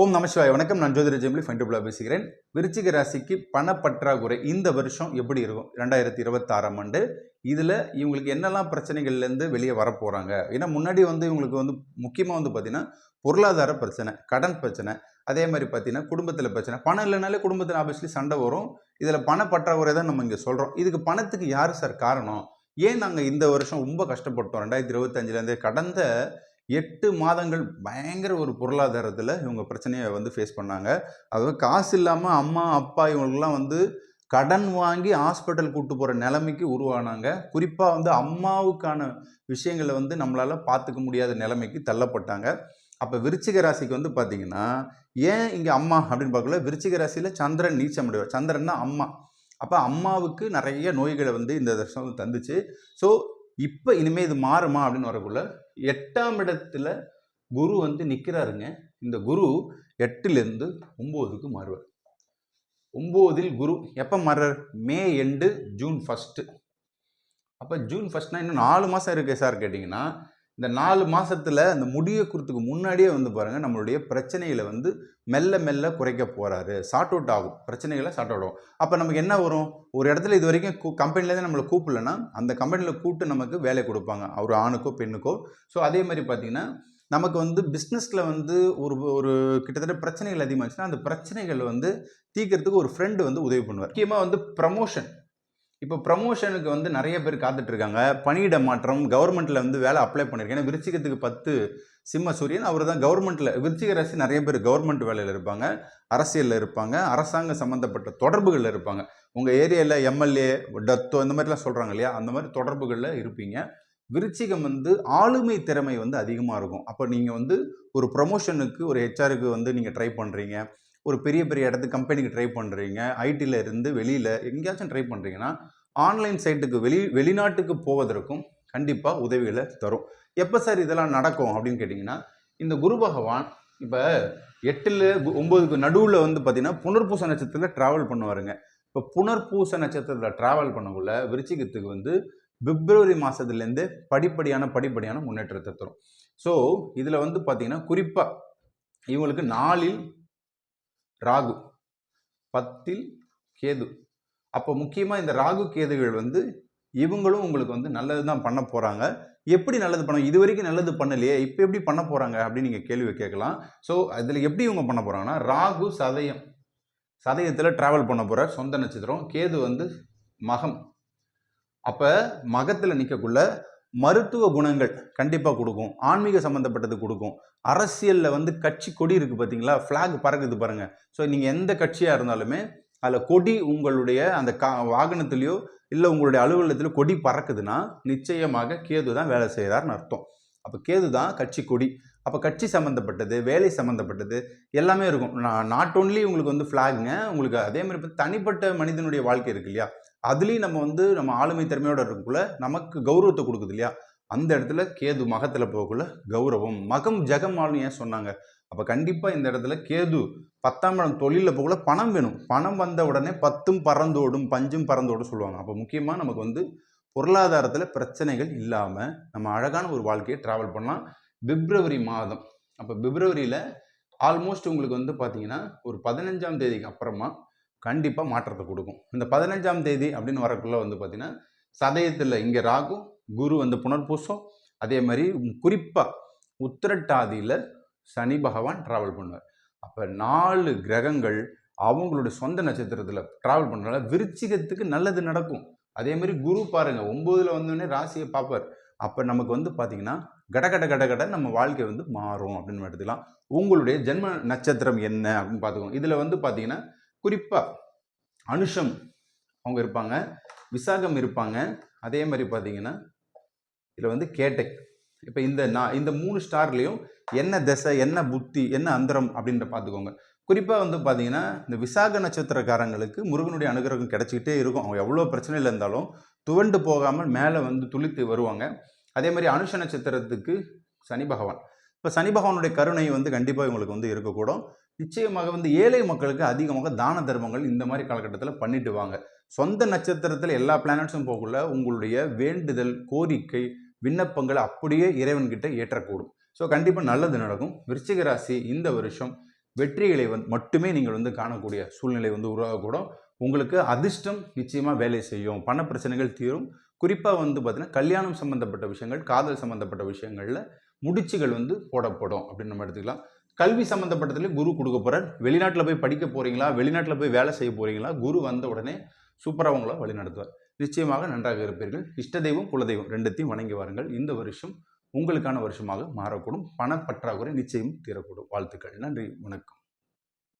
ஓம் நமசிவாய் வணக்கம். நான் ஜோதிர ஜெமிலி ஃபைண்டபுளா பேசுகிறேன். விருச்சிக ராசிக்கு பணப்பற்றாக்குறை இந்த வருஷம் எப்படி இருக்கும்? ரெண்டாயிரத்தி இருபத்தாறாம் ஆண்டு. இதில் இவங்களுக்கு என்னெல்லாம் பிரச்சனைகள்லேருந்து வெளியே வர போகிறாங்க ஏன்னா முன்னாடி வந்து இவங்களுக்கு வந்து முக்கியமாக வந்து பார்த்திங்கன்னா பொருளாதார பிரச்சனை கடன் பிரச்சனை அதே மாதிரி பார்த்தீங்கன்னா குடும்பத்தில் பிரச்சனை. பணம் இல்லைனாலே குடும்பத்தில் ஆப்வியஸ்லி சண்டை வரும். இதில் பணப்பற்றாக்குறை தான் நம்ம இங்கே சொல்கிறோம் இதுக்கு பணத்துக்கு யார் சார் காரணம்? ஏன் நாங்கள் இந்த வருஷம் ரொம்ப கஷ்டப்பட்டோம்? ரெண்டாயிரத்தி இருபத்தஞ்சிலேருந்து கடந்த எட்டு மாதங்கள் பயங்கர ஒரு பொருளாதாரத்தில் இவங்க பிரச்சனையை வந்து ஃபேஸ் பண்ணாங்க. அதாவது காசு இல்லாமல் அம்மா அப்பா இவங்களுக்குலாம் வந்து கடன் வாங்கி ஹாஸ்பிட்டல் கூட்டு போகிற நிலைமைக்கு உருவானாங்க. குறிப்பாக வந்து அம்மாவுக்கான விஷயங்களை வந்து நம்மளால் பார்த்துக்க முடியாத நிலைமைக்கு தள்ளப்பட்டாங்க. அப்போ விருச்சிக ராசிக்கு வந்து பார்த்தீங்கன்னா ஏன் இங்கே அம்மா அப்படின்னு பார்க்கல? விருச்சிக ராசியில் சந்திரன் நீச்சம் அடைவார். சந்திரன்னா அம்மா. அப்போ அம்மாவுக்கு நிறைய நோய்களை வந்து இந்த வருஷம் தந்துச்சு. ஸோ இப்போ இனிமேல் இது மாறுமா அப்படின்னு வரக்குள்ள எட்டாம் இடத்துல குரு வந்து நிற்கிறாருங்க இந்த குரு எட்டுலேருந்து ஒம்போதுக்கு மாறுவார். ஒம்போதில் குரு எப்போ மாறுறார்? மே எண்டு ஜூன் ஃபஸ்ட்டு அப்போ ஜூன் ஃபஸ்ட்னா இன்னும் நாலு மாதம் இருக்கு சார் கேட்டிங்கன்னா இந்த நாலு மாதத்தில் அந்த முடியக்கிறதுக்கு முன்னாடியே வந்து பாருங்கள் நம்மளுடைய பிரச்சனைகளை வந்து மெல்ல மெல்ல குறைக்க போகிறாரு சார்ட் அவுட் ஆகும். பிரச்சனைகளை சார்ட் அவுட் ஆகும். அப்போ நமக்கு என்ன வரும்? ஒரு இடத்துல இது வரைக்கும் கம்பெனிலேருந்து நம்மளை கூப்பிடலன்னா அந்த கம்பெனியில் கூப்பிட்டு நமக்கு வேலை கொடுப்பாங்க. ஒரு ஆணுக்கோ பெண்ணுக்கோ. ஸோ அதே மாதிரி பார்த்தீங்கன்னா நமக்கு வந்து பிஸ்னஸில் வந்து ஒரு ஒரு கிட்டத்தட்ட பிரச்சனைகள் அதிகமாகச்சுன்னா அந்த பிரச்சனைகள் வந்து தீர்க்கறதுக்கு ஒரு ஃப்ரெண்டு வந்து உதவி பண்ணுவார். முக்கியமாக வந்து ப்ரமோஷன் இப்போ ப்ரமோஷனுக்கு வந்து நிறைய பேர் காத்துட்ருக்காங்க. பணியிட மாற்றம் கவர்மெண்ட்டில் வந்து வேலை அப்ளை பண்ணியிருக்கேன். ஏன்னா விருச்சிகத்துக்கு பத்து சிம்ம சூரியன் அவர் தான் கவர்மெண்ட்டில் விருச்சிக ராசி நிறைய பேர் கவர்மெண்ட் வேலையில் இருப்பாங்க அரசியலில் இருப்பாங்க அரசாங்க சம்மந்தப்பட்ட தொடர்புகளில் இருப்பாங்க. உங்கள் ஏரியாவில் எம்எல்ஏ டத்தோ இந்த மாதிரிலாம் சொல்கிறாங்க இல்லையா? அந்த மாதிரி தொடர்புகளில் இருப்பீங்க. விருச்சிகம் வந்து ஆளுமை திறமை வந்து அதிகமாக இருக்கும். அப்போ நீங்கள் வந்து ஒரு ப்ரொமோஷனுக்கு ஒரு ஹெச்ஆருக்கு வந்து நீங்கள் ட்ரை பண்ணுறீங்க ஒரு பெரிய பெரிய இடத்துக்கு கம்பெனிக்கு ட்ரை பண்ணுறீங்க ஐடியில் இருந்து வெளியில் எங்கேயாச்சும் ட்ரை பண்ணுறீங்கன்னா ஆன்லைன் சைட்டுக்கு வெளி வெளிநாட்டுக்கு போவதற்கும் கண்டிப்பாக உதவிகளை தரும். எப்போ சார் இதெல்லாம் நடக்கும் அப்படின்னு கேட்டிங்கன்னா இந்த குரு பகவான் இப்போ எட்டில் ஒம்பதுக்கு நடுவில் வந்து பார்த்திங்கன்னா புனர்பூச நட்சத்திரத்தில் ட்ராவல் பண்ணுவாருங்க. இப்போ புனர்பூச நட்சத்திரத்தில் ட்ராவல் பண்ணக்குள்ள விருச்சிகத்துக்கு வந்து பிப்ரவரி மாதத்துலேருந்து படிப்படியான படிப்படியான முன்னேற்றத்தை தரும். ஸோ இதில் வந்து பார்த்திங்கன்னா குறிப்பாக இவங்களுக்கு நாளில் ராகு. பத்தில் கேது. அப்போ முக்கியமாக இந்த ராகு கேதுகள் வந்து இவங்களும் உங்களுக்கு வந்து நல்லது தான் பண்ண போகிறாங்க எப்படி நல்லது பண்ண இது வரைக்கும் நல்லது பண்ணலையே இப்போ எப்படி பண்ண போகிறாங்க அப்படின்னு நீங்கள் கேள்வி கேட்கலாம். ஸோ அதில் எப்படி இவங்க பண்ண போகிறாங்கன்னா ராகு சதயம். சதயத்தில் ட்ராவல் பண்ண போகிற சொந்த நட்சத்திரம். கேது வந்து மகம். அப்போ மகத்தில் நிற்கக்குள்ள மருத்துவ குணங்கள் கண்டிப்பாக கொடுக்கும். ஆன்மீக சம்மந்தப்பட்டது கொடுக்கும். அரசியலில் வந்து கட்சி கொடி இருக்குது பார்த்தீங்களா ஃப்ளாக் பறக்குது பாருங்கள் ஸோ நீங்கள் எந்த கட்சியாக இருந்தாலுமே அதில் கொடி உங்களுடைய அந்த கா வாகனத்துலேயோ இல்லை உங்களுடைய அலுவலகத்திலோ கொடி பறக்குதுன்னா நிச்சயமாக கேது தான் வேலை செய்கிறாருன்னு அர்த்தம். அப்போ கேது தான் கட்சி கொடி. அப்போ கட்சி சம்மந்தப்பட்டது வேலை சம்மந்தப்பட்டது எல்லாமே இருக்கும். நான் நாட் ஓன்லி உங்களுக்கு வந்து ஃப்ளாகுங்க உங்களுக்கு அதே மாதிரி இப்போ தனிப்பட்ட மனிதனுடைய வாழ்க்கை இருக்கு இல்லையா? அதுலேயும் நம்ம வந்து நம்ம ஆளுமை திறமையோட இருக்குள்ள நமக்கு கௌரவத்தை கொடுக்குது இல்லையா? அந்த இடத்துல கேது மகத்தில் போகக்குள்ள கௌரவம் மகம் ஜெகம் ஆளும் ஏன் சொன்னாங்க? அப்போ கண்டிப்பாக இந்த இடத்துல கேது பத்தாம் இடம் தொழிலில் போகல பணம் வேணும். பணம் வந்த உடனே பத்தும் பறந்தோடும் பஞ்சும் பறந்தோடும் சொல்லுவாங்க. அப்போ முக்கியமாக நமக்கு வந்து பொருளாதாரத்தில் பிரச்சனைகள் இல்லாமல் நம்ம அழகான ஒரு வாழ்க்கையை ட்ராவல் பண்ணலாம். பிப்ரவரி மாதம். அப்போ பிப்ரவரியில் ஆல்மோஸ்ட் உங்களுக்கு வந்து பார்த்தீங்கன்னா ஒரு பதினஞ்சாம் தேதிக்கு அப்புறமா கண்டிப்பாக மாற்றத்தை கொடுக்கும். இந்த பதினஞ்சாம் தேதி அப்படின்னு வரக்குள்ளே வந்து பார்த்தீங்கன்னா சதயத்தில் இங்கே ராகு குரு வந்து புனர்பூசம். அதே மாதிரி குறிப்பாக உத்திரட்டாதியில் சனி பகவான் ட்ராவல் பண்ணுவார். அப்போ நாலு கிரகங்கள் அவங்களுடைய சொந்த நட்சத்திரத்தில் ட்ராவல் பண்ணுறதுனால விருச்சிகத்துக்கு நல்லது நடக்கும். அதே மாதிரி குரு பாருங்கள் ஒம்போதில் வந்தோடனே ராசியை பார்ப்பார். அப்போ நமக்கு வந்து பார்த்திங்கன்னா கடகட கடகட நம்ம வாழ்க்கை வந்து மாறும் அப்படின்னு எடுத்துக்கலாம். உங்களுடைய ஜென்ம நட்சத்திரம் என்ன அப்படின்னு பார்த்துக்கோங்க. இதில் வந்து பார்த்திங்கன்னா குறிப்பாக அனுஷம் அவங்க இருப்பாங்க விசாகம் இருப்பாங்க. அதே மாதிரி பார்த்தீங்கன்னா இதில் வந்து கேட்டை இப்போ இந்த நான் இந்த மூணு ஸ்டார்லேயும் என்ன திசை என்ன புத்தி என்ன அந்தரம் அப்படின்ற பார்த்துக்கோங்க. குறிப்பாக வந்து பார்த்தீங்கன்னா இந்த விசாக நட்சத்திரக்காரங்களுக்கு முருகனுடைய அனுகிரகம் கிடச்சிக்கிட்டே இருக்கும். அவங்க எவ்வளோ பிரச்சனையில் இருந்தாலும் துவண்டு போகாமல் மேலே வந்து துளித்து வருவாங்க. அதே மாதிரி அனுஷ நட்சத்திரத்துக்கு சனி பகவான். இப்போ சனி பகவானுடைய கருணை வந்து கண்டிப்பாக இவங்களுக்கு வந்து இருக்கக்கூடும். நிச்சயமாக வந்து ஏழை மக்களுக்கு அதிகமாக தான தர்மங்கள் இந்த மாதிரி காலகட்டத்தில் பண்ணிட்டு வாங்க. சொந்த நட்சத்திரத்தில் எல்லா பிளானட்ஸும் போகக்குள்ள உங்களுடைய வேண்டுதல் கோரிக்கை விண்ணப்பங்களை அப்படியே இறைவன்கிட்ட ஏற்றக்கூடும். ஸோ கண்டிப்பாக நல்லது நடக்கும். விருச்சிக ராசி இந்த வருஷம் வெற்றிகளை வந்து மட்டுமே நீங்கள் வந்து காணக்கூடிய சூழ்நிலை வந்து உருவாகக்கூடும். உங்களுக்கு அதிர்ஷ்டம் நிச்சயமாக வேலை செய்யும். பண பிரச்சனைகள் தீரும். குறிப்பாக வந்து பார்த்திங்கன்னா கல்யாணம் சம்மந்தப்பட்ட விஷயங்கள் காதல் சம்மந்தப்பட்ட விஷயங்களில் முடிச்சுகள் வந்து போடப்படும் அப்படின்னு நம்ம எடுத்துக்கலாம். கல்வி சம்மந்தப்பட்டதுல குரு கொடுக்க போகிறார் வெளிநாட்டில் போய் படிக்க போகிறீங்களா வெளிநாட்டில் போய் வேலை செய்ய போகிறீங்களா குரு வந்த உடனே சூப்பராக உங்களை வழிநடத்துவார். நிச்சயமாக நன்றாக இருப்பீர்கள். இஷ்ட தெய்வம் குலதெய்வம் ரெண்டுத்தையும் வணங்கி வாருங்கள். இந்த வருஷம் உங்களுக்கான வருஷமாக மாறக்கூடும். பணப்பற்றாக்குறை நிச்சயம் தீரக்கூடும். வாழ்த்துக்கள். நன்றி. வணக்கம்.